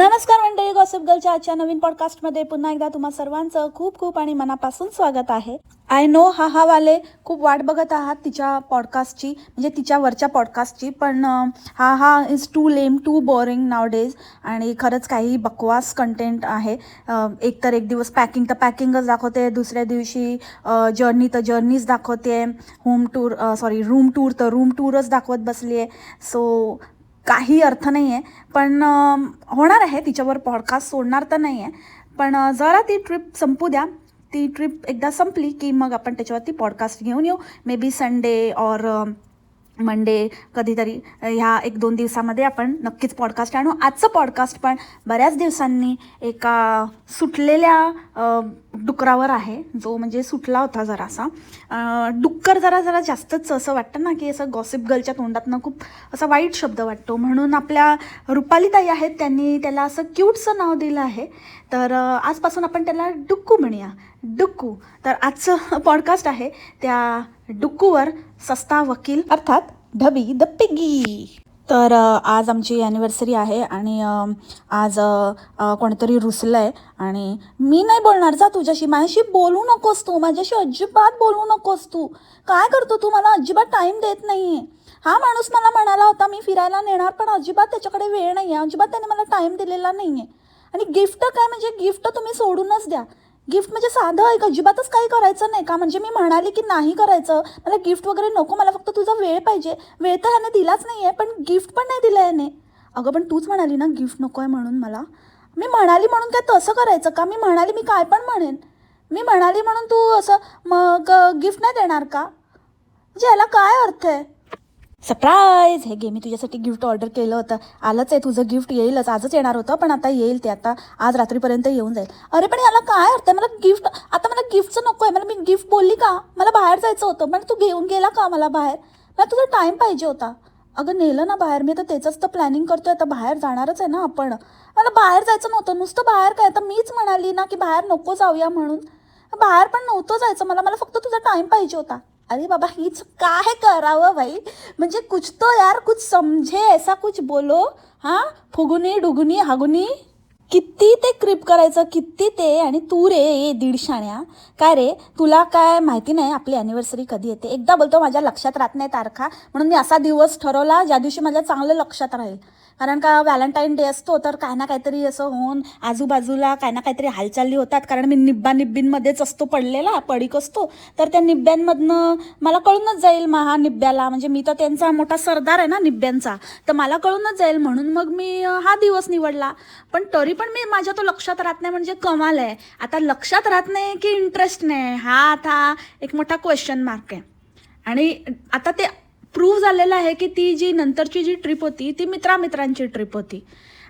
नमस्कार मंडळी गॉसिप गर्लच्या आजच्या नवीन पॉडकास्टमध्ये पुन्हा एकदा तुम्हा सर्वांचं खूप खूप आणि मनापासून स्वागत आहे. आय नो हा हा वाले खूप वाट बघत आहात तिच्या पॉडकास्टची म्हणजे तिच्या वरच्या पॉडकास्टची पण हा हा is too lame too boring nowadays आणि खरंच काही बकवास कंटेंट आहे. एक तर एक दिवस पॅकिंग तर पॅकिंगच दाखवते दुसऱ्या दिवशी जर्नी तर जर्नीच दाखवते home tour sorry room tour तर रूम टूरच दाखवत बसली आहे सो काही अर्थ नाही आहे पण होणार आहे तिच्यावर पॉडकास्ट सोडणार तर नाही आहे पण जरा ती ट्रिप संपू द्या. ती ट्रिप एकदा संपली की मग आपण त्याच्यावरती पॉडकास्ट घेऊन येऊ. मे बी संडे और मंडे कधीतरी. ह्या एक दोन दिवसामध्ये आपण नक्कीच पॉडकास्ट आणू. आजचं पॉडकास्ट पण बऱ्याच दिवसांनी एका सुटलेल्या डुकरावर आहे जो म्हणजे सुटला होता जरासा. डुक्कर जरा जरा जास्तच असं वाटतं ना की असं गॉसिप गर्लच्या तोंडातनं खूप असा वाईट शब्द वाटतो. म्हणून आपल्या रुपालीताई आहेत त्यांनी त्याला असं क्यूटचं नाव दिलं आहे. तर आजपासून आपण त्याला डुक्कू म्हणूया. डुक्कू. तर आजचं पॉडकास्ट आहे त्या डुक्कूवर सस्ता वकील अर्थात ढबी द पिगी. तर आज आमची ॲनिव्हर्सरी आहे आणि आज कोणीतरी रुसलं आहे आणि मी नाही बोलणार जा तुझ्याशी. माझ्याशी बोलू नकोस तू. माझ्याशी अजिबात बोलू नकोस तू. काय करतो तू? मला अजिबात टाईम देत नाही आहे हा माणूस मला म्हणाला होता मी फिरायला नेणार पण अजिबात त्याच्याकडे वेळ नाही आहे अजिबात त्याने मला टाईम दिलेला नाही आहे आणि गिफ्ट काय? म्हणजे गिफ्ट तुम्ही सोडूनच द्या. गिफ्ट म्हणजे साधं आहे अजिबातच काही करायचं नाही का? म्हणजे मी म्हणाली की नाही करायचं. मला गिफ्ट वगैरे नको मला फक्त तुझा वेळ पाहिजे. वेळ तर ह्याने दिलाच नाही आहे पण गिफ्ट पण नाही दिलं याने अगं पण तूच म्हणाली ना गिफ्ट नको आहे म्हणून मला. मी म्हणाली म्हणून काय तसं करायचं का? मी म्हणाली मी काय पण म्हणेन. मी म्हणाली म्हणून तू असं मग गिफ्ट नाही देणार का? म्हणजे याला काय अर्थ आहे? सरप्राईज हे घे मी तुझ्यासाठी गिफ्ट ऑर्डर केलं होतं. आलंच आहे तुझं गिफ्ट येईलच. आजच येणार होतं पण आता येईल ते आता. आज रात्रीपर्यंत येऊन जाईल. अरे पण याला काय अर्थ आहे? मला गिफ्ट आता मला गिफ्टचं नको आहे. मला मी गिफ्ट बोलली का? मला बाहेर जायचं होतं. पण तू घेऊन गेला का मला बाहेर? मला तुझा टाईम पाहिजे होता. अगं नेलं ना बाहेर. मी तर त्याचंच तर प्लॅनिंग करतोय. आता बाहेर जाणारच आहे ना आपण. मला बाहेर जायचं नव्हतं. नुसतं बाहेर काय? तर मीच म्हणाली ना की बाहेर नको जाऊया म्हणून. बाहेर पण नव्हतं जायचं मला. मला फक्त तुझा टाइम पाहिजे होता. अरे बाबा हीच काय करावं भाई म्हणजे कुछ तो यार कुछ समझे ऐसा कुछ बोलो. हां? फुगुनी डुगुनी हागुनी. किती ते क्रिप करायचं किती ते? आणि तू रे ये दीडशाण्या. काय रे तुला काय माहिती नाही आपली ॲनिव्हर्सरी कधी येते? एकदा बोलतो माझ्या लक्षात राहत नाही तारखा. म्हणून मी असा दिवस ठरवला ज्या दिवशी माझ्या चांगलं लक्षात राहील. कारण का व्हॅलेंटाईन डे असतो तर काय ना काहीतरी असं होऊन आजूबाजूला काय ना काहीतरी हालचाली होतात. कारण मी निब्बा निब्बींमध्येच असतो पडलेला पडीक असतो. तर त्या निब्ब्यांमधनं मला कळूनच जाईल महा निब्ब्याला. म्हणजे मी तर त्यांचा मोठा सरदार आहे ना निब्ब्यांचा. तर मला कळूनच जाईल म्हणून मग मी हा दिवस निवडला. पण तरी पण मी माझ्या तो लक्षात राहत नाही म्हणजे कमाल आहे. आता लक्षात राहत नाही की इंटरेस्ट नाही? हा आता एक मोठा क्वेश्चन मार्क आहे. आणि आता ते प्रूव्ह झालेलं आहे की ती जी नंतरची जी ट्रिप होती ती मित्रामित्रांची ट्रिप होती.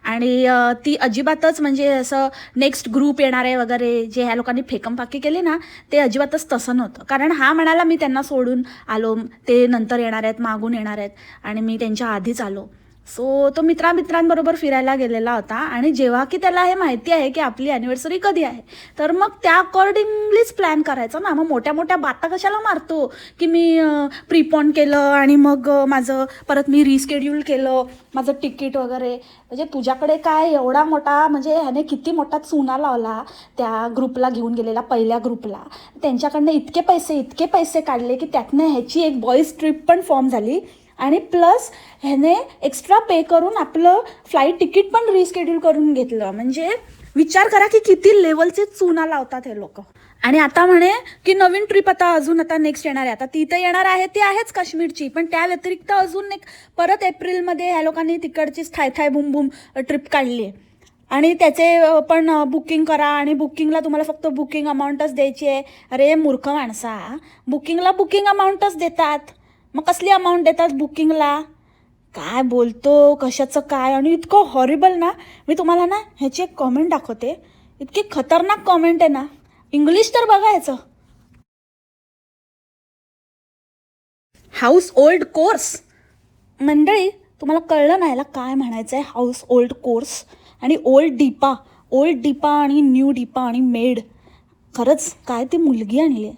आणि ती अजिबातच म्हणजे असं नेक्स्ट ग्रुप येणार आहे वगैरे जे ह्या लोकांनी फेकमफाकी केली ना ते अजिबातच तसं नव्हतं. कारण हा म्हणाला मी त्यांना सोडून आलो. ते नंतर येणार आहेत मागून येणार आहेत. आणि मी त्यांच्या आधीच आलो. सो तो मित्रामित्रांबरोबर फिरायला गेलेला होता आणि जेव्हा की त्याला हे माहिती आहे की आपली ॲनिव्हर्सरी कधी आहे तर मग त्या अकॉर्डिंगलीच प्लॅन करायचा ना. मग मोठ्या मोठ्या बाता कशाला मारतो की मी प्रीपॉन केलं आणि मग माझं परत मी रिस्केड्यूल केलं माझं तिकीट वगैरे. म्हणजे तुझ्याकडे काय एवढा मोठा म्हणजे ह्याने किती मोठा चुना लावला त्या ग्रुपला घेऊन गेलेला पहिल्या ग्रुपला त्यांच्याकडनं इतके पैसे इतके पैसे काढले की त्यातनं ह्याची एक बॉईज ट्रिप पण फॉर्म झाली. आणि प्लस ह्याने एक्स्ट्रा पे करून आपलं फ्लाईट तिकीट पण रिस्केड्यूल करून घेतलं. म्हणजे विचार करा की किती लेवलचे चुना लावतात हे लोक. आणि आता म्हणे की नवीन ट्रिप आता अजून आता नेक्स्ट येणार आहे. आता ती तर येणार आहे ती आहेच काश्मीरची. पण त्या व्यतिरिक्त अजून एक परत एप्रिलमध्ये ह्या लोकांनी तिकडचीच थाय थाय बुम बुम ट्रिप काढली. आहे आणि त्याचे पण बुकिंग करा. आणि बुकिंगला तुम्हाला फक्त बुकिंग अमाऊंटच द्यायची आहे. अरे मूर्ख माणसा. बुकिंगला बुकिंग अमाऊंटच देतात. मग कसली अमाऊंट देतात बुकिंगला काय बोलतो? कशाचं काय? आणि इतकं हॉरिबल ना. मी तुम्हाला ना ह्याची एक कॉमेंट दाखवते. इतकी खतरनाक कॉमेंट आहे ना. इंग्लिश तर बघायचं हाऊस ओल्ड कोर्स मंडळी तुम्हाला कळलं नाही याला काय म्हणायचं आहे हाऊस ओल्ड कोर्स आणि ओल्ड डिपा ओल्ड डिपा आणि न्यू डिपा आणि मेड खरंच काय ती मुलगी आणली. आहे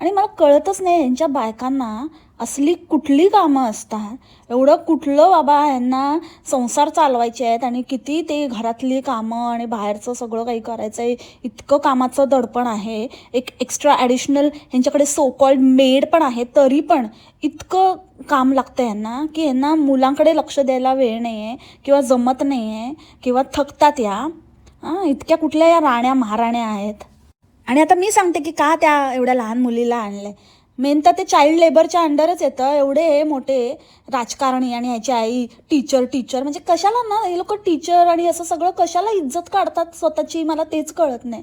आणि मला कळतच नाही यांच्या बायकांना असली कुठली कामं असतात एवढं कुठलं बाबा यांना संसार चालवायचे आहेत आणि किती ते घरातली कामं आणि बाहेरचं सगळं काही करायचं आहे इतकं कामाचं दडपण आहे. एक एक्स्ट्रा ॲडिशनल ह्यांच्याकडे सो कॉल्ड मेड पण आहे तरी पण इतकं काम लागतं यांना की यांना मुलांकडे लक्ष द्यायला वेळ नाही आहे किंवा जमत नाही आहे किंवा थकतात या. हां इतक्या कुठल्या या राण्या महाराण्या आहेत? आणि आता मी सांगते की का त्या एवढ्या लहान मुलीला आणलंय. मेन तर ते चाइल्ड लेबरच्या अंडरच येतं. एवढे हे मोठे राजकारणी आणि ह्याची आई टीचर टीचर म्हणजे कशाला ना हे लोक टीचर आणि असं सगळं कशाला इज्जत काढतात स्वतःची? मला तेच कळत नाही.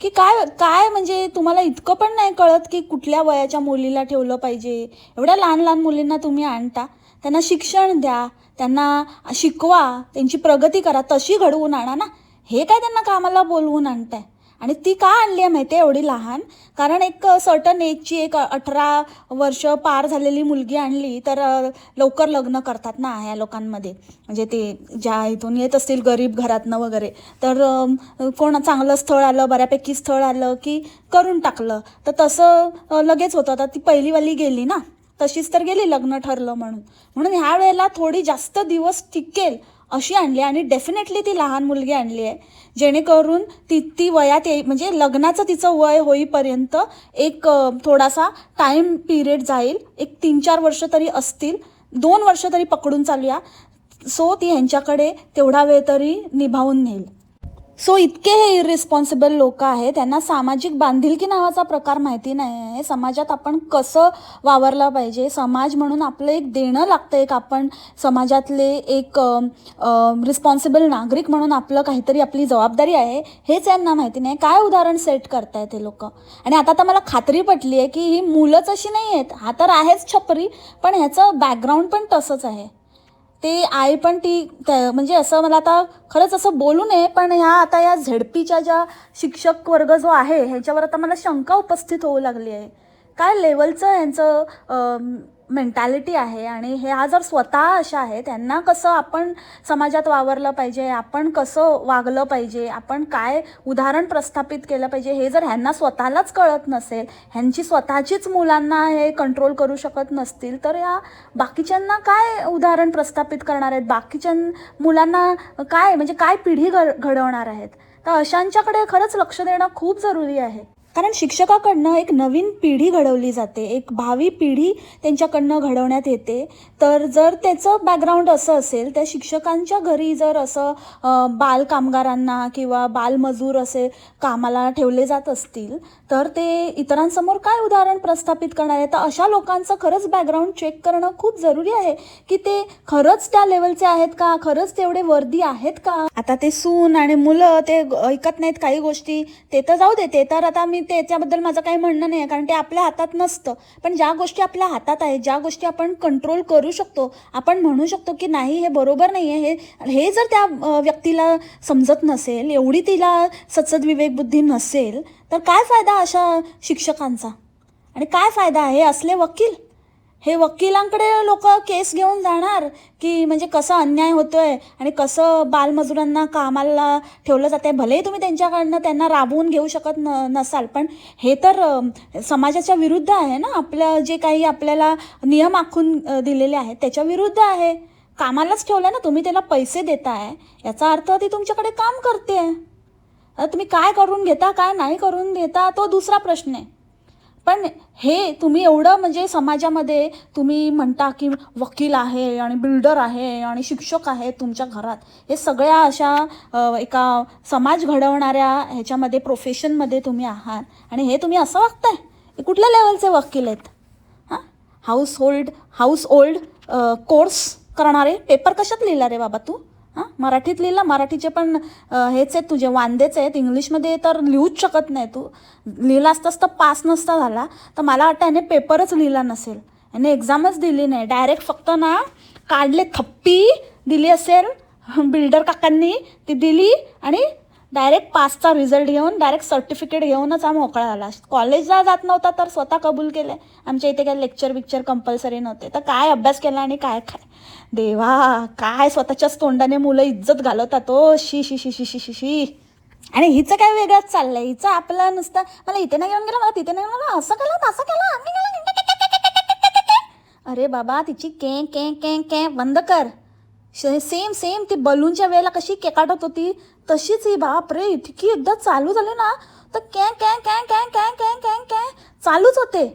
की काय काय म्हणजे तुम्हाला इतकं पण नाही कळत की कुठल्या वयाच्या मुलीला ठेवलं पाहिजे? एवढ्या लहान लहान मुलींना तुम्ही आणता. त्यांना शिक्षण द्या. त्यांना शिकवा. त्यांची प्रगती करा. तशी घडवून आणा ना. हे काय त्यांना कामाला बोलवून आणताय? आणि ती का आणली आहे माहिती आहे एवढी लहान? कारण एक सर्टन एजची एक अठरा वर्ष पार झालेली मुलगी आणली तर लवकर लग्न करतात ना ह्या लोकांमध्ये. म्हणजे ते ज्या इथून येत असतील गरीब घरातनं वगैरे. तर कोण चांगलं स्थळ आलं बऱ्यापैकी स्थळ आलं की करून टाकलं. तर तसं लगेच होतं. आता ती पहिलीवाली गेली ना तशीच तर गेली लग्न ठरलं म्हणून. म्हणून ह्या वेळेला थोडी जास्त दिवस टिकेल अशी आणली आणि डेफिनेटली ती लहान मुलगी आणली आहे. जेणेकरून ती ती वयात येई म्हणजे लग्नाचं तिचं वय होईपर्यंत एक थोडासा टाईम पिरियड जाईल. एक तीन चार वर्ष तरी असतील. दोन वर्ष तरी पकडून चालूया. सो ती ह्यांच्याकडे तेवढा वेळ तरी निभावून नेईल. सो इतके हे इरिस्पॉन्सिबल लोक आहेत त्यांना सामाजिक बांधिलकी नावाचा प्रकार माहिती नाही आहे समाजात आपण कसं वावरलं पाहिजे? समाज म्हणून आपलं एक देणं लागतं एक आपण समाजातले एक रिस्पॉन्सिबल नागरिक म्हणून आपलं काहीतरी आपली जबाबदारी आहे हेच यांना माहिती नाही. काय उदाहरण सेट करताय ते लोक? आणि आता तर मला खात्री पटली आहे की ही मुलंच अशी नाही आहेत हा तर आहेच छपरी पण ह्याचं बॅकग्राऊंड पण तसंच आहे. ते आई पण ती त्या- म्हणजे असं मला आता खरंच असं बोलू नये पण ह्या आता या झेडपीच्या ज्या शिक्षक वर्ग जो आहे ह्याच्यावर आता मला शंका उपस्थित होऊ लागली आहे. काय लेवलचं यांचं मेंटॅलिटी आहे आणि हे हा जर स्वतः अशा आहे त्यांना कसं आपण समाजात वावरलं पाहिजे आपण कसं वागलं पाहिजे आपण काय उदाहरण प्रस्थापित केलं पाहिजे हे जर ह्यांना स्वतःलाच कळत नसेल ह्यांची स्वतःचीच मुलांना हे कंट्रोल करू शकत नसतील तर या बाकीच्यांना काय उदाहरण प्रस्थापित करणार आहेत? बाकीच्या मुलांना काय म्हणजे काय पिढी घड घडवणार आहेत? तर अशांच्याकडे खरंच लक्ष देणं खूप जरुरी आहे. कारण शिक्षकाकडनं एक नवीन पिढी घडवली जाते. एक भावी पिढी त्यांच्याकडनं घडवण्यात येते. तर जर त्याचं बॅकग्राऊंड असं असेल त्या शिक्षकांच्या घरी जर असं बालकामगारांना बाल कामगारांना किंवा बालमजूर असे कामाला ठेवले जात असतील तर ते इतरांसमोर काय उदाहरण प्रस्थापित करणार आहे? तर अशा लोकांचं खरंच बॅकग्राऊंड चेक करणं खूप जरुरी आहे. की ते खरंच त्या लेवलचे आहेत का? खरंच तेवढे वर्दी आहेत का? आता ते सून आणि मुलं ते ऐकत नाहीत काही गोष्टी. ते तर जाऊ दे ते तर आता मी त्याच्याबद्दल माझं काही म्हणणं नाही आहे कारण ते आपल्या हातात नसतं. पण ज्या गोष्टी आपल्या हातात आहे ज्या गोष्टी आपण कंट्रोल करू शकतो आपण म्हणू शकतो की नाही हे बरोबर नाही आहे हे हे जर त्या व्यक्तीला समजत नसेल एवढी तिला सचद विवेकबुद्धी नसेल तर काय फायदा अशा शिक्षकांचा? आणि काय फायदा आहे? असले वकील? हे वकिलांकडे लोक केस घेऊन जाणार की म्हणजे कसा अन्याय होतोय आणि कसं बालमजुरांना कामाला ठेवलं जाते भलेही तुम्ही त्यांच्याकडनं त्यांना राबवून घेऊ शकत न नसाल पण हे तर समाजाच्या विरुद्ध आहे ना? आपलं जे काही आपल्याला नियम आखून दिलेले आहेत त्याच्या विरुद्ध आहे. कामालाच ठेवलं ना तुम्ही त्याला पैसे देताय. याचा अर्थ ती तुमच्याकडे काम करते तुम्ही काय करून घेता काय नाही करून घेता तो दुसरा प्रश्न आहे. पण हे तुम्ही एवढं म्हणजे समाजामध्ये तुम्ही म्हणता की वकील आहे आणि बिल्डर आहे आणि शिक्षक आहे तुमच्या घरात हे सगळ्या अशा एका समाज घडवणाऱ्या ह्याच्यामध्ये प्रोफेशनमध्ये तुम्ही आहात. आणि हे तुम्ही असं वागताय? हे कुठल्या लेवलचे वकील आहेत? हां? House hold house old course करणारे? पेपर कशात लिहिला रे बाबा तू? हां? मराठीत लिहिला मराठीचे पण हेच आहेत तुझे वांदेच आहेत. इंग्लिशमध्ये तर लिहूच शकत नाही तू. लिहिला असतास तर पास नसता झाला. तर मला वाटतं याने पेपरच लिहिला नसेल. याने एक्झामच दिली नाही. डायरेक्ट फक्त ना काढले थप्पी दिली असेल बिल्डर काकांनी ती दिली आणि डायरेक्ट पासचा रिझल्ट घेऊन डायरेक्ट सर्टिफिकेट घेऊनच हा मोकळा झाला कॉलेजला जात नव्हता तर स्वतः कबूल केले. आमच्या इथे काय लेक्चर बिक्चर कंपल्सरी नव्हते. तर काय अभ्यास केला आणि काय खाय देवा काय स्वतःच्याच तोंडाने मुलं इज्जत घालवतात ओ शी शी शी शी शी शी शी आणि हिचं काय वेगळंच चाललंय हिचं आपलं नुसतं मला इथे नाही घेऊन गेलं मला तिथे नाही मला असं केलं असं केलं केलं अरे बाबा तिची के के के के बंद कर सेम सेम ती बलूनच्या वेळेला कशी केकाटत होती तशीच ही बाप रे इतकी एकदा चालू झाली ना तर कॅ कॅ कॅ कॅ कॅ कॅ कॅ कॅ चालूच होते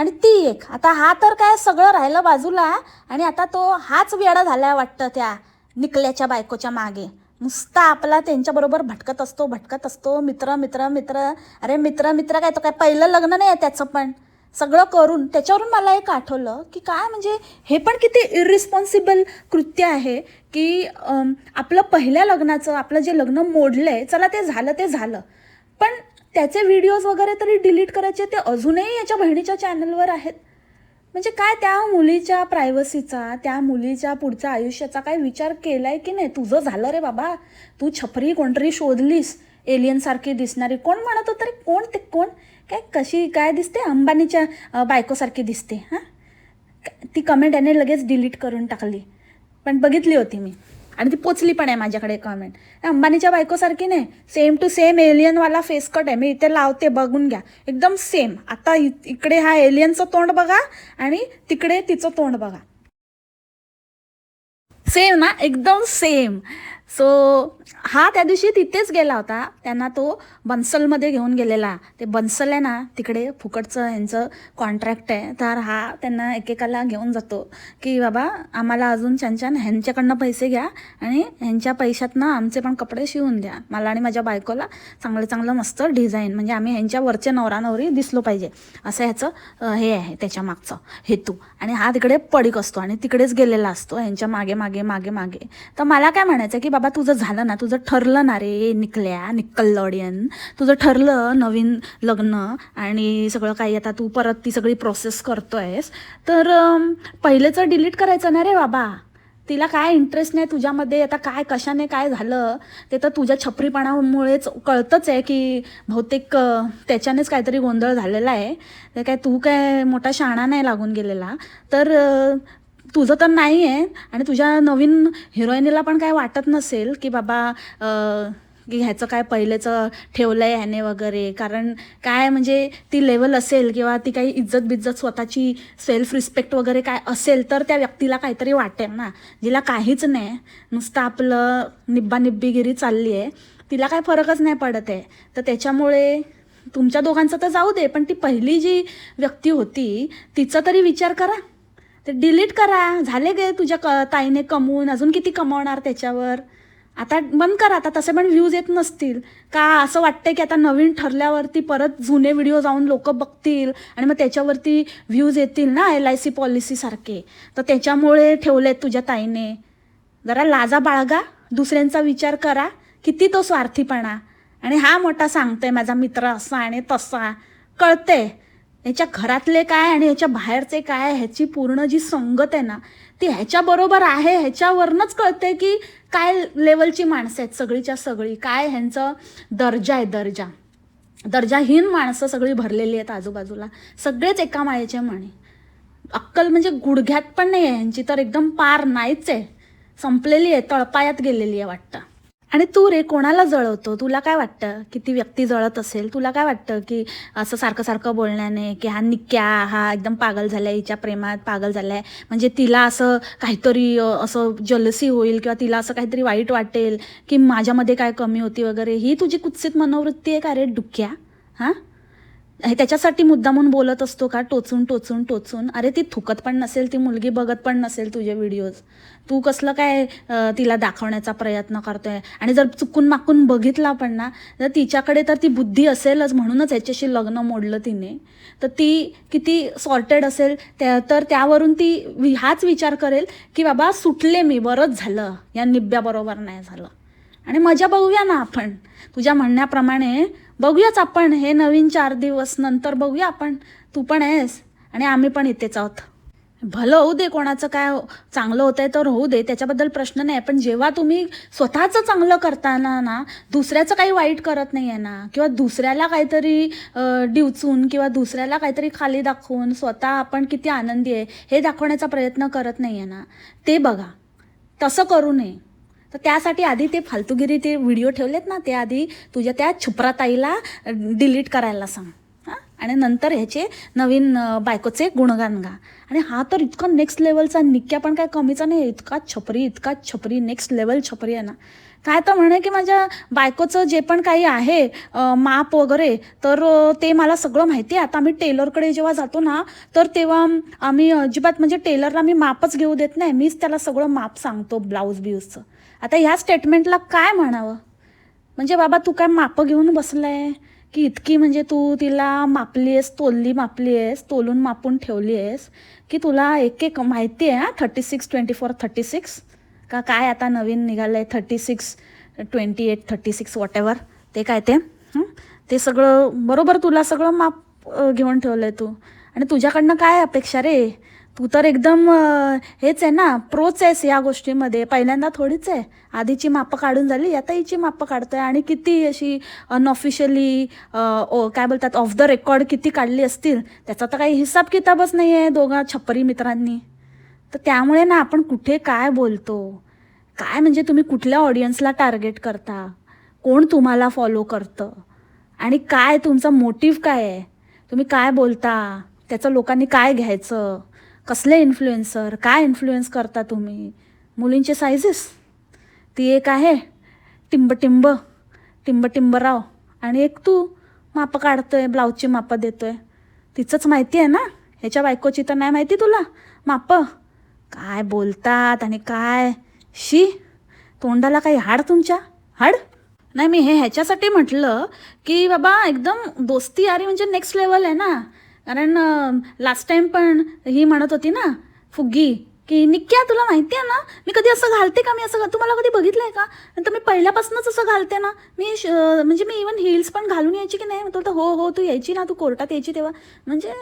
आणि ती एक. आता हा तर काय सगळं राहिलं बाजूला आणि आता तो हाच वेडा झाला वाटतं त्या निकल्याच्या बायकोच्या मागे. नुसता आपला त्यांच्याबरोबर भटकत असतो भटकत असतो मित्र मित्र मित्र. अरे मित्र मित्र काय तो काय पहिलं लग्न नाही आहे त्याचं पण. सगळं करून त्याच्यावरून मला एक आठवलं की काय म्हणजे हे पण किती इरिस्पॉन्सिबल कृत्य आहे की आपलं पहिल्या लग्नाचं आपलं जे लग्न मोडलं आहे चला ते झालं ते झालं. पण त्याचे व्हिडिओज वगैरे तरी डिलीट करायचे ते अजूनही याच्या बहिणीच्या चॅनलवर आहेत. म्हणजे काय त्या मुलीच्या प्रायव्हसीचा त्या मुलीच्या पुढच्या आयुष्याचा काय विचार केलाय की नाही? तुझं झालं रे बाबा. तू छपरी कोणतरी शोधलीस एलियनसारखी दिसणारी. कोण म्हणत होतं रे? कोण ते? कोण? काय कशी काय दिसते? अंबानीच्या बायकोसारखी दिसते हां? ती कमेंट याने लगेच डिलीट करून टाकली. पण बघितली होती मी. आणि ती पोचली पण आहे माझ्याकडे कमेंट अंबानीच्या बायकोसारखी नाही. सेम टू सेम एलियनवाला फेस कट आहे. मी इथे लावते बघून घ्या. एकदम सेम आता इकडे हा एलियनचं तोंड बघा आणि तिकडे तिचं तोंड बघा. सेम ना एकदम सेम सो हा त्या दिवशी तिथेच गेला होता. त्यांना तो बन्सलमध्ये घेऊन गेलेला. ते बन्सल आहे ना तिकडे फुकटचं यांचं कॉन्ट्रॅक्ट आहे. तर हा त्यांना एकेकाला घेऊन जातो. की बाबा आम्हाला अजून छान छान ह्यांच्याकडनं पैसे घ्या आणि ह्यांच्या पैशातनं आमचे पण कपडे शिवून द्या. मला आणि माझ्या बायकोला चांगलं चांगलं मस्त डिझाईन म्हणजे आम्ही ह्यांच्या वरचे नवरा नवरी दिसलो पाहिजे. असं ह्याचं हे आहे त्याच्या मागचं हेतू. आणि हा तिकडे पडीक असतो आणि तिकडेच गेलेला असतो. ह्यांच्या मागे मागे मागे मागे. तर मला काय म्हणायचं की बाबा बाबा तुझं झालं ना तुझं ठरलं ना रे निकल्या निकल्लॉडियन तुझं ठरलं नवीन लग्न आणि सगळं काही. आता तू परत ती सगळी प्रोसेस करतोयस. तर पहिलेचं डिलीट करायचं ना रे बाबा. तिला काय इंटरेस्ट नाही तुझ्यामध्ये आता काय कशाने काय झालं ते तर तुझ्या छपरीपणामुळेच कळतंच आहे की बहुतेक त्याच्यानेच काहीतरी गोंधळ झालेला आहे. तर काय तू काय मोठा शाणा नाही लागून गेलेला. तर तुझं तर नाही आहे आणि तुझ्या नवीन हिरोईनीला पण काय वाटत नसेल की बाबा की ह्याचं काय पहिलेचं ठेवलं आहे ह्याने वगैरे. कारण काय म्हणजे ती लेवल असेल किंवा ती काही इज्जत बिज्जत स्वतःची सेल्फ रिस्पेक्ट वगैरे काय असेल तर त्या व्यक्तीला काहीतरी वाटेल ना. जिला काहीच नाही. नुसतं आपलं निब्बा निब्बीगिरी चालली आहे तिला काय फरकच नाही पडत आहे. तर त्याच्यामुळे तुमच्या दोघांचं तर जाऊ दे पण ती पहिली जी व्यक्ती होती तिचा तरी विचार करा. ते डिलीट करा. झाले गे तुझ्या क ताईने कमवून. अजून किती कमवणार त्याच्यावर? आता बंद करा. आता तसे पण व्ह्यूज येत नसतील. का असं वाटतंय की आता नवीन ठरल्यावरती परत जुने व्हिडिओ जाऊन लोक बघतील आणि मग त्याच्यावरती व्ह्यूज येतील ना एल आय सी पॉलिसीसारखे तर त्याच्यामुळे ठेवलेत तुझ्या ताईने. जरा लाजा बाळगा. दुसऱ्यांचा विचार करा. किती तो स्वार्थीपणा. आणि हा मोठा सांगतोय माझा मित्र असा आणि तसा. कळते याच्या घरातले काय आणि ह्याच्या बाहेरचे काय ह्याची पूर्ण जी संगत आहे ना ती ह्याच्याबरोबर आहे ह्याच्यावरनंच कळते की काय लेवलची माणसं आहेत सगळीच्या सगळी काय ह्यांचं दर्जा आहे दर्जा. दर्जाहीन माणसं सगळी भरलेली आहेत आजूबाजूला सगळेच एका माळेचे म्हणे अक्कल म्हणजे गुडघ्यात पण नाही आहे ह्यांची तर एकदम पार नाहीच आहे. संपलेली आहे तळपायात गेलेली आहे वाटतं. आणि तू रे कोणाला जळवतो? तुला काय वाटतं की ती व्यक्ती जळत असेल? तुला काय वाटतं की असं सारखं सारखं बोलण्याने की हा निक्क्या हा एकदम पागल झालाय हिच्या प्रेमात पागल झालाय? म्हणजे तिला असं काहीतरी असं जलसी होईल किंवा तिला असं काहीतरी वाईट वाटेल की माझ्यामध्ये काय कमी होती वगैरे? ही तुझी कुत्सित मनोवृत्ती आहे का रे डुक्या? हां? हे त्याच्यासाठी म्हणून बोलत असतो का? टोचून टोचून टोचून. अरे ती थुकत पण नसेल ती मुलगी बघत पण नसेल तुझे व्हिडिओज तू कसलं काय तिला दाखवण्याचा प्रयत्न करतोय? आणि जर चुकून माकून बघितला पण ना तर तिच्याकडे तर ती बुद्धी असेलच म्हणूनच याच्याशी लग्न मोडलं तिने. तर ती किती सॉर्टेड असेल त्या तर त्यावरून ती हाच विचार करेल की बाबा सुटले मी बरंच झालं. या निब्ब्याबरोबर नाही झालं. आणि मजा बघूया ना आपण. तुझ्या म्हणण्याप्रमाणे बघूयाच आपण हे नवीन चार दिवस नंतर बघूया आपण. तू पण आहेस आणि आम्ही पण इथेच आहोत. भलं होऊ दे कोणाचं काय चांगलं होतंय तर होऊ दे त्याच्याबद्दल प्रश्न नाही. पण जेव्हा तुम्ही स्वतःचं चांगलं करताना ना दुसऱ्याचं काही वाईट करत नाही आहे ना किंवा दुसऱ्याला काहीतरी डिवचून किंवा दुसऱ्याला काहीतरी खाली दाखवून स्वतः आपण किती आनंदी आहे हे दाखवण्याचा प्रयत्न करत नाही आहे ना ते बघा. तसं करू नये. तर त्यासाठी आधी ते फालतूगिरी ते व्हिडिओ ठेवलेत ना ते आधी तुझ्या त्या छुपराताईला डिलीट करायला सांग. हां? आणि नंतर ह्याचे नवीन बायकोचे गुणगान गा. आणि हा तर इतका नेक्स्ट लेवलचा निक्क्या पण काय कमीचा नाही इतका छपरी इतका छपरी नेक्स्ट लेवल छपरी आहे ना. काय तर म्हणे की माझ्या बायकोचं जे पण काही आहे माप वगैरे तर ते मला सगळं माहिती आहे. आता आम्ही टेलरकडे जेव्हा जातो ना तर तेव्हा आम्ही अजिबात म्हणजे टेलरला मी मापच घेऊ देत नाही. मीच त्याला सगळं माप सांगतो ब्लाऊज ब्यूजचं आता ह्या स्टेटमेंटला काय म्हणावं? म्हणजे बाबा तू काय मापं घेऊन बसलाय? की इतकी म्हणजे तू तिला मापली आहेस तोलली मापली आहेस तोलून मापून ठेवली आहेस की तुला एक एक माहिती आहे हा? Thirty six twenty four thirty six का काय आता नवीन निघालं आहे thirty six twenty eight thirty six whatever ते काय ते? ते सगळं बरोबर तुला सगळं माप घेऊन ठेवलं आहे तू. आणि तुझ्याकडनं काय अपेक्षा रे? तू तर एकदम हेच आहे ना प्रोच आहेस या गोष्टीमध्ये. पहिल्यांदा थोडीच आहे. आधीची मापं काढून झाली आता हिची मापं काढतोय. आणि किती अशी अनऑफिशियली काय बोलतात ऑफ द रेकॉर्ड किती काढली असतील त्याचा तर काही हिसाब किताबच नाही आहे दोघा छप्परी मित्रांनी. तर त्यामुळे ना आपण कुठे काय बोलतो? काय म्हणजे तुम्ही कुठल्या ऑडियन्सला टार्गेट करता? कोण तुम्हाला फॉलो करतं? आणि काय तुमचा मोटिव्ह काय आहे? तुम्ही काय बोलता? त्याचं लोकांनी काय घ्यायचं? कसले इन्फ्लुएन्सर काय इन्फ्लुएन्स करता तुम्ही? मुलींचे सायझेस ती एक आहे. टिंबटिंब. टिंबटिंबराव. आणि एक तू मापं काढतो आहे ब्लाऊजची मापं देतो आहे तिचंच माहिती आहे ना? ह्याच्या बायकोची तर नाही माहिती तुला? मापं. काय बोलतात आणि काय? शी तोंडाला काही हाड तुमच्या? हाड? नाही मी हे ह्याच्यासाठी म्हटलं की बाबा एकदम दोस्ती यारी म्हणजे नेक्स्ट लेवल आहे ना? कारण लास्ट टाइम पण ही म्हणत होती ना फुग्गी की निक्क्या तुला माहिती आहे ना मी कधी असं घालते का? मी असं घाल- तुम्हाला कधी बघितलं आहे का? नंतर मी पहिल्यापासूनच असं घालते ना? मी श- म्हणजे मी इवन हिल्स पण घालून यायची की नाही? तर हो हो तू यायची ना तू कोर्टात यायची तेव्हा. म्हणजे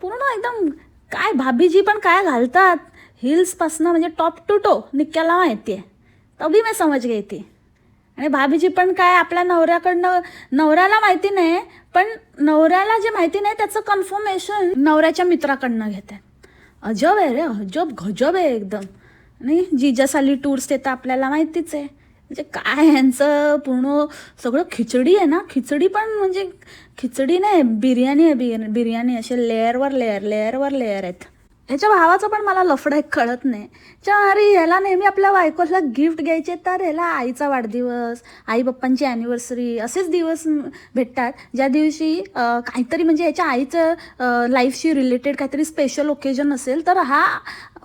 पूर्ण एकदम काय भाभीजी पण काय घालतात? हिल्सपासनं म्हणजे टॉप टू टो निक्क्याला माहिती आहे तभी मी समज गई थी आणि भाभीजी पण काय आपल्या नवऱ्याकडनं नवऱ्याला माहिती नाही पण नवऱ्याला जे माहिती नाही त्याचं कन्फर्मेशन नवऱ्याच्या मित्राकडनं घेते. अजब आहे रे अजब गजब आहे एकदम. आणि जिजासाली टूर्स ते तर आपल्याला माहितीच आहे. म्हणजे काय ह्यांचं पूर्ण सगळं खिचडी आहे ना? खिचडी पण म्हणजे खिचडी नाही बिर्याणी आहे बिर्याणी बिर्याणी असे लेअरवर लेअर लेअरवर लेअर आहेत. ह्याच्या भावाचं पण मला लफडं एक कळत नाही. च्या अरे ह्याला नेहमी आपल्या बायकोला गिफ्ट घ्यायचे तर ह्याला आईचा वाढदिवस आई बाप्पांची ॲनिव्हर्सरी असेच दिवस भेटतात. ज्या दिवशी काहीतरी म्हणजे याच्या आईचं लाईफशी रिलेटेड काहीतरी स्पेशल ओकेजन असेल तर हा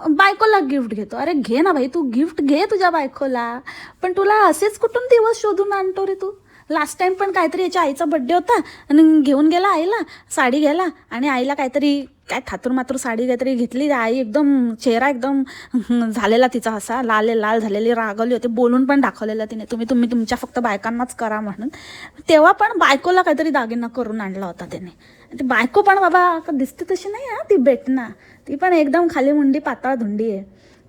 बायकोला गिफ्ट घेतो. अरे घे ना भाई तू गिफ्ट घे तुझ्या बायकोला. पण तुला असेच कुठून दिवस शोधून आणतो रे तू? लास्ट टाइम पण काहीतरी याच्या आईचा बड्डे होता आणि घेऊन गेला आईला साडी घ्यायला आणि आईला काहीतरी काय थातूर मातूर साडी काहीतरी घेतली आई एकदम चेहरा एकदम झालेला तिचा असा लाल लाल झालेली रागवली होती बोलून पण दाखवलेलं तिने तुम्ही तुम्ही तुमच्या फक्त बायकांनाच करा म्हणून. तेव्हा पण बायकोला काहीतरी दागिना करून आणला होता त्याने ती बायको पण बाबा दिसते तशी नाही हा ती बेटना ती पण एकदम खाली मुंडी पाताळ धुंडी आहे.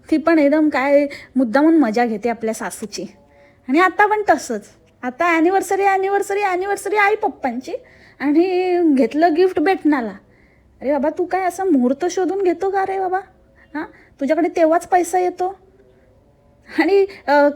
ती पण एकदम काय मुद्दामून मजा घेते आपल्या सासूची. आणि आता पण तसंच. आता ॲनिव्हर्सरी ॲनिव्हर्सरी ॲनिव्हर्सरी आई पप्पांची. आणि घेतलं गिफ्ट भेटणाला अरे बाबा तू काय असा मुहूर्त शोधून घेतो का रे बाबा? हां? तुझ्याकडे तेव्हाच पैसा येतो. आणि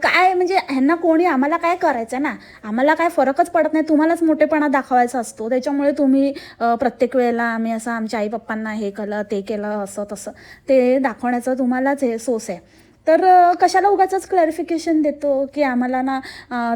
काय म्हणजे ह्यांना कोणी आम्हाला काय करायचं ना? आम्हाला काय फरकच पडत नाही. तुम्हालाच मोठेपणा दाखवायचा असतो. त्याच्यामुळे तुम्ही प्रत्येक वेळेला आम्ही असं आमच्या आई पप्पांना हे केलं ते केलं असं तसं. ते दाखवण्याचं तुम्हालाच हे सोस आहे. तर कशाला उगाच क्लॅरिफिकेशन देतो की आम्हाला ना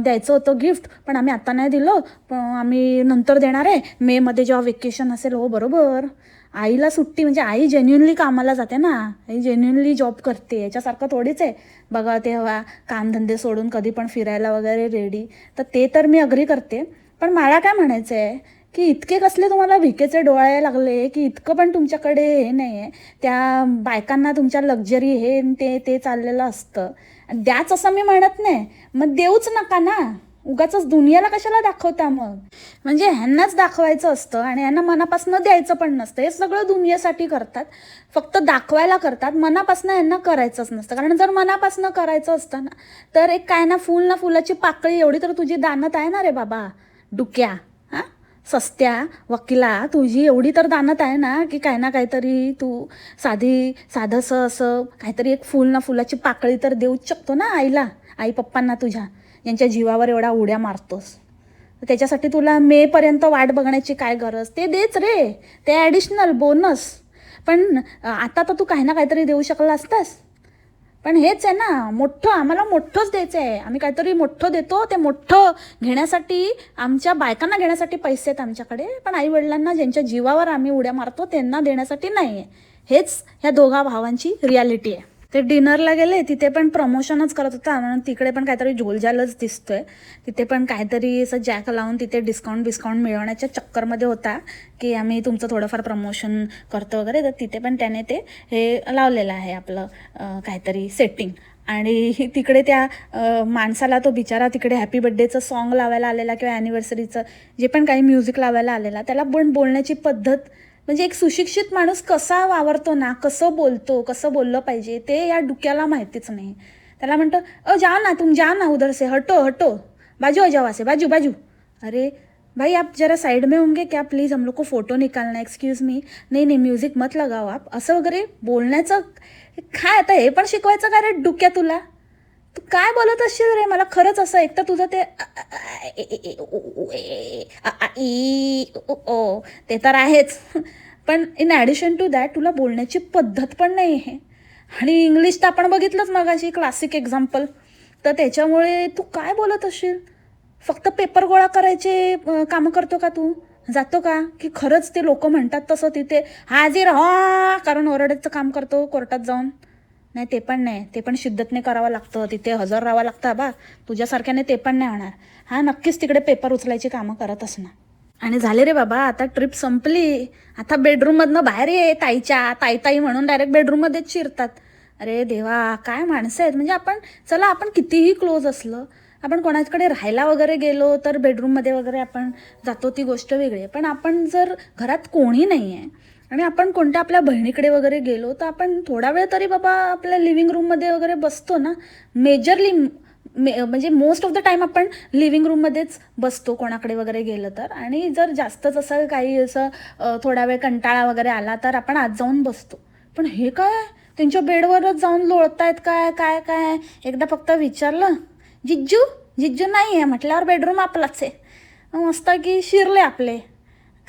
द्यायचं होतं गिफ्ट पण आम्ही आता नाही दिलं पण आम्ही नंतर देणार आहे. मेमध्ये जेव्हा वेकेशन असेल हो बरोबर. आईला सुट्टी म्हणजे आई जेन्युनली कामाला जाते ना. आई जेन्युनली जॉब करते याच्यासारखं थोडीच आहे. बघा तेव्हा कामधंदे सोडून कधी पण फिरायला वगैरे रेडी तर ते तर मी अग्री करते. पण मला काय म्हणायचं आहे की इतके कसले तुम्हाला भिकेचे डोळे लागले की इतकं पण तुमच्याकडे हे नाही आहे त्या बायकांना तुमच्या लक्झरी हे ते ते चाललेलं असतं. द्याच असं मी म्हणत नाही. मग देऊच नका ना. उगाच दुनियाला कशाला दाखवता मग? म्हणजे ह्यांनाच दाखवायचं असतं आणि ह्यांना मनापासून द्यायचं पण नसतं. हे सगळं दुनियेसाठी करतात. फक्त दाखवायला करतात. मनापासून ह्यांना करायचंच नसतं. कारण जर मनापासून करायचं असतं ना तर एक काय ना फुल ना फुलाची पाकळी एवढी तर तुझी दानत आहे ना रे बाबा. डुक्या हां? सस्त्या वकिला तुझी एवढी तर दानत आहे ना की काय ना काहीतरी तू साधी साधंसं असं काहीतरी एक फुल ना फुलाची पाकळी तर देऊच शकतो ना आईला आई पप्पांना तुझ्या. यांच्या जीवावर एवढा उड्या मारतोस. त्याच्यासाठी तुला मेपर्यंत वाट बघण्याची काय गरज? ते देच रे. ते ॲडिशनल बोनस पण आता तर तू काही ना काहीतरी देऊ शकला असतास. पण हेच आहे ना मोठं आम्हाला मोठंच द्यायचं आहे. आम्ही काहीतरी मोठं देतो ते मोठं घेण्यासाठी आमच्या बायकांना घेण्यासाठी पैसे आहेत आमच्याकडे. पण आईवडिलांना ज्यांच्या जीवावर आम्ही उड्या मारतो त्यांना देण्यासाठी नाही आहे हेच ह्या दोघा भावांची रियालिटी आहे. ते डिनरला गेले तिथे पण प्रमोशनच करत होता. म्हणून तिकडे पण काहीतरी झोलझालच दिसतोय. तिथे पण काहीतरी असं जॅक लावून तिथे डिस्काउंट बिस्काउंट मिळवण्याच्या चक्करमध्ये होता की आम्ही तुमचं थोडंफार प्रमोशन करतो वगैरे. तर तिथे पण त्याने ते हे लावलेलं आहे आपलं काहीतरी सेटिंग आणि तिकडे त्या माणसाला तो बिचारा तिकडे हॅपी बड्डेचं सॉन्ग लावायला आलेला किंवा ॲनिव्हर्सरीचं जे पण काही म्युझिक लावायला आलेला त्याला पण बोलण्याची पद्धत म्हणजे एक सुशिक्षित माणूस कसा वावरतो ना कसं बोलतो कसं बोललं पाहिजे ते या डुक्याला माहितीच नाही. त्याला म्हणतं अ जा ना तुम जा ना उधर से हटो हटो. बाजू अजावासे से बाजू बाजू. अरे भाई आप जरा साइड में होंगे क्या? प्लीज़ हम लोग को फ़ोटो निकालना एक्सक्यूज़ मी नाही नाही म्युझिक मत लगाव आप. असं वगैरे बोलण्याचं काय आता हे पण शिकवायचं का रे डुक्या तुला? तू काय बोलत असशील रे? मला खरंच असं एक तर तुझं ते उ, ए, ई, ओ ते तर आहेच. पण इन ॲडिशन टू दॅट तुला बोलण्याची पद्धत पण नाही आहे. आणि इंग्लिश तर आपण बघितलंच मगाशी क्लासिक एक्झाम्पल तर त्याच्यामुळे तू काय बोलत असशील? फक्त पेपर गोळा करायचे कामं करतो का तू? जातो का? की खरंच ते लोक म्हणतात तसं तिथे हाजीर हा कारण ओरडायचं काम करतो कोर्टात जाऊन. नाही ते पण नाही. ते पण शिद्दतने करावं लागतं. तिथे हजर राहावं लागतं बा तुझ्यासारख्याने ते पण नाही होणार. हा नक्कीच तिकडे पेपर उचलायची कामं करत असणार. आणि झाले रे बाबा आता ट्रिप संपली. आता बेडरूममधनं बाहेर ये ताईच्या ताई ताई म्हणून डायरेक्ट बेडरूममध्येच शिरतात. अरे देवा काय माणसं आहेत. म्हणजे आपण चला आपण कितीही क्लोज असलं आपण कोणाकडे राहायला वगैरे गेलो तर बेडरूममध्ये वगैरे आपण जातो ती गोष्ट वेगळी आहे. पण आपण जर घरात कोणी नाही आहे आणि आपण कोणत्या आपल्या बहिणीकडे वगैरे गेलो तर आपण थोडा वेळ तरी बाबा आपल्या लिव्हिंग रूममध्ये वगैरे बसतो ना. मेजरली मे म्हणजे मोस्ट ऑफ द टाईम आपण लिव्हिंग रूममध्येच बसतो कोणाकडे वगैरे गेलं तर. आणि जर जास्तच असं काही असं थोडा वेळ कंटाळा वगैरे आला तर आपण आज जाऊन बसतो. पण हे काय? त्यांच्या बेडवरच जाऊन लोळतायत काय काय काय? एकदा फक्त विचारलं जिज्जू जिज्जू नाही आहे म्हटल्यावर बेडरूम आपलाच आहे. मस्त की शिरले आपले.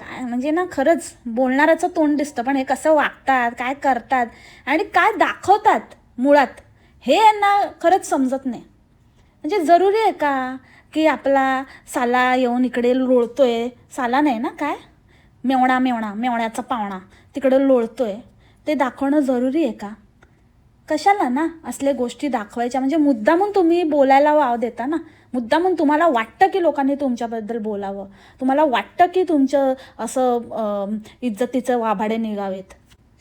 काय म्हणजे ना खरंच बोलणाऱ्याचं तोंड दिसतं पण हे कसं वागतात काय करतात आणि काय दाखवतात मुळात हे यांना खरंच समजत नाही. म्हणजे जरुरी आहे का की आपला साला येऊन इकडे लोळतोय? साला नाही ना काय? मेवणा मेवणा मेवण्याचा पावणा तिकडे लोळतोय. ते दाखवणं जरुरी आहे का? कशाला ना असल्या गोष्टी दाखवायच्या. म्हणजे मुद्दामून तुम्ही बोलायला वाव देता ना. मुद्दा म्हणून तुम्हाला वाटतं की लोकांनी तुमच्याबद्दल बोलावं. तुम्हाला वाटतं की तुमचं असं इज्जतीचं वाभाडे निघावेत.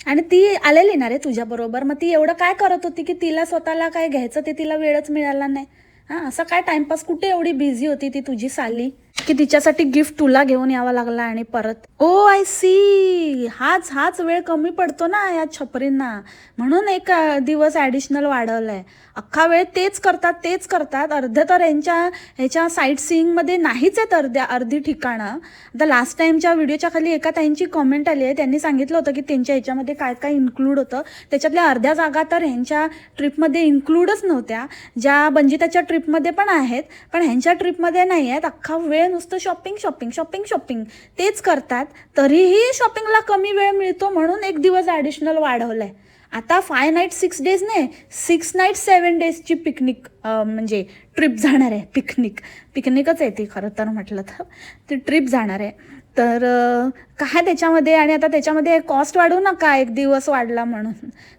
आणि ती आलेली ना रे तुझ्याबरोबर मग ती एवढं काय करत होती की तिला स्वतःला काय घ्यायचं ते तिला वेळच मिळाला नाही. हां असं काय टाइमपास कुठे एवढी बिझी होती ती तुझी साली? की तिच्यासाठी गिफ्ट तुला घेऊन यावा लागला आणि परत ओ आय सी हाच हाच वेळ कमी पडतो ना या छपरींना. म्हणून एक दिवस ॲडिशनल वाढवलाय. अख्खा वेळ तेच करतात तेच करतात. अर्धे तर यांच्या ह्याच्या साईट सीईंगमध्ये नाहीच आहेत अर्ध्या अर्धी ठिकाणं. आता लास्ट टाईमच्या व्हिडिओच्या खाली एका ताईंची कॉमेंट आली आहे. त्यांनी सांगितलं होतं की त्यांच्या ह्याच्यामध्ये काय काय इन्क्लूड होतं. त्याच्यातल्या अर्ध्या जागा तर ह्यांच्या ट्रिपमध्ये इन्क्लूडच नव्हत्या. ज्या बंजिताच्या ट्रिपमध्ये पण आहेत पण ह्यांच्या ट्रिपमध्ये नाही आहेत. अख्खा वेळ नुसतं शॉपिंग शॉपिंग शॉपिंग शॉपिंग तेच करतात तरीही शॉपिंगला कमी वेळ मिळतो म्हणून एक दिवस ॲडिशनल वाढवलं आहे आता फाय नाईट सिक्स डेज नाही सिक्स नाईट सेवन डेजची पिकनिक म्हणजे ट्रिप जाणार आहे. पिकनिक पिकनिकच आहे ती खरं तर म्हटलं तर. ती ट्रिप जाणार आहे. तर काय त्याच्यामध्ये आणि आता त्याच्यामध्ये कॉस्ट वाढवू नका एक दिवस वाढला म्हणून.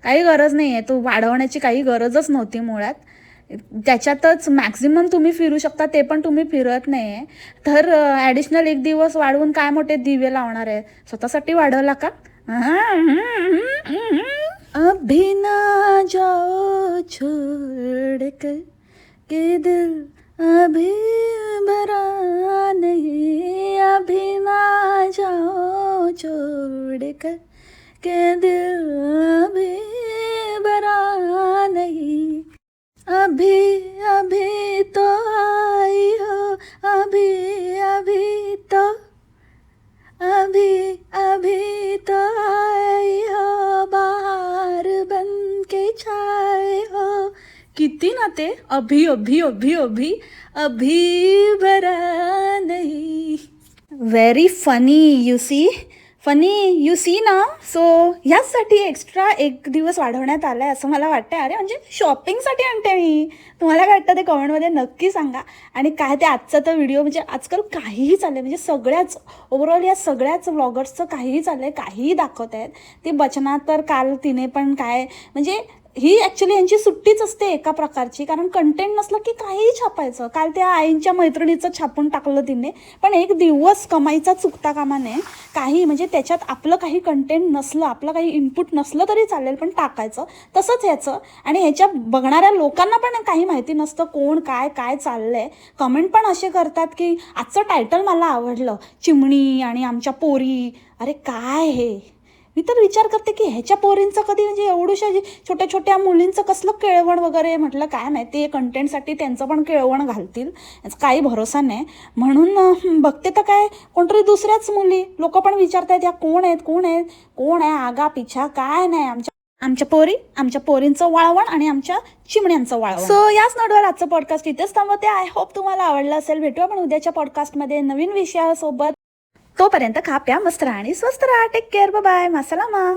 काही गरज नाही आहे तो वाढवण्याची काही गरजच नव्हती मुळात. त्याच्यातच मॅक्झिमम तुम्ही फिरू शकता ते पण तुम्ही फिरत नाही आहे तर ॲडिशनल एक दिवस वाढवून काय मोठे दिवे लावणार आहे? स्वतःसाठी वाढवला का? अभी ना जाओ छोड़ कर के दिल अभी भरा नहीं अभी ना जाओ छोड़ कर के दिल अभी भरा नहीं। अभी अभी तो आई हो अभी अभी तो अभी अभी तो आई हो बाहर बन के छाए हो। किती ना ते अभी अभी अभी अभी अभी भरा नहीं। Very funny you see funny you see ना? सो ह्याचसाठी एक्स्ट्रा एक दिवस वाढवण्यात आला आहे असं मला वाटतं अरे म्हणजे शॉपिंगसाठी आणते मी. तुम्हाला काय वाटतं ते कमेंटमध्ये नक्की सांगा. आणि काय ते आजचा तर व्हिडिओ म्हणजे आजकाल काहीही चाललं आहे म्हणजे सगळ्याच ओव्हरऑल या सगळ्याच व्लॉगर्सचं काहीही चाललं आहे काहीही दाखवत आहेत ते बचना तर काल तिने पण काय म्हणजे ही ॲक्च्युली यांची सुट्टीच असते एका प्रकारची कारण कंटेंट नसलं की काहीही छापायचं. काल त्या आईंच्या मैत्रिणीचं छापून टाकलं तिने पण एक दिवस कमाईचा चुकता कामा नये काही म्हणजे त्याच्यात आपलं काही कंटेंट नसलं आपलं काही इनपुट नसलं तरी चालेल पण टाकायचं. तसंच ह्याचं. आणि ह्याच्या बघणाऱ्या लोकांना पण काही माहिती नसतं कोण काय काय चाललंय. कमेंट पण असे करतात की आजचं टायटल मला आवडलं. चिमणी आणि आमच्या पोरी. अरे काय हे? मी तर विचार करते की ह्याच्या पोरींचं कधी म्हणजे एवढ्याशा छोट्या छोट्या मुलींचं कसलं केळवण वगैरे म्हटलं काय माहिती कंटेंटसाठी त्यांचं पण केळवण घालतील. याचा काही भरोसा नाही. म्हणून बघते तर काय कोणतरी दुसऱ्याच मुली लोक पण विचारतायत या कोण आहेत कोण आहेत कोण आहे आगा पिछा काय नाही आमच्या आमच्या पोरी आमच्या पोरींचं वाळवण आणि आमच्या चिमण्यांचं वाळवण. सो याच नोटवर आजचं पॉडकास्ट इथेच थांबवते. आय होप तुम्हाला आवडलं असेल. भेटू आपण उद्याच्या पॉडकास्टमध्ये नवीन विषयासोबत. तोपर्यंत खा प्या मस्त राहा आणि स्वस्त राहा टेक केअर बाय मासलामा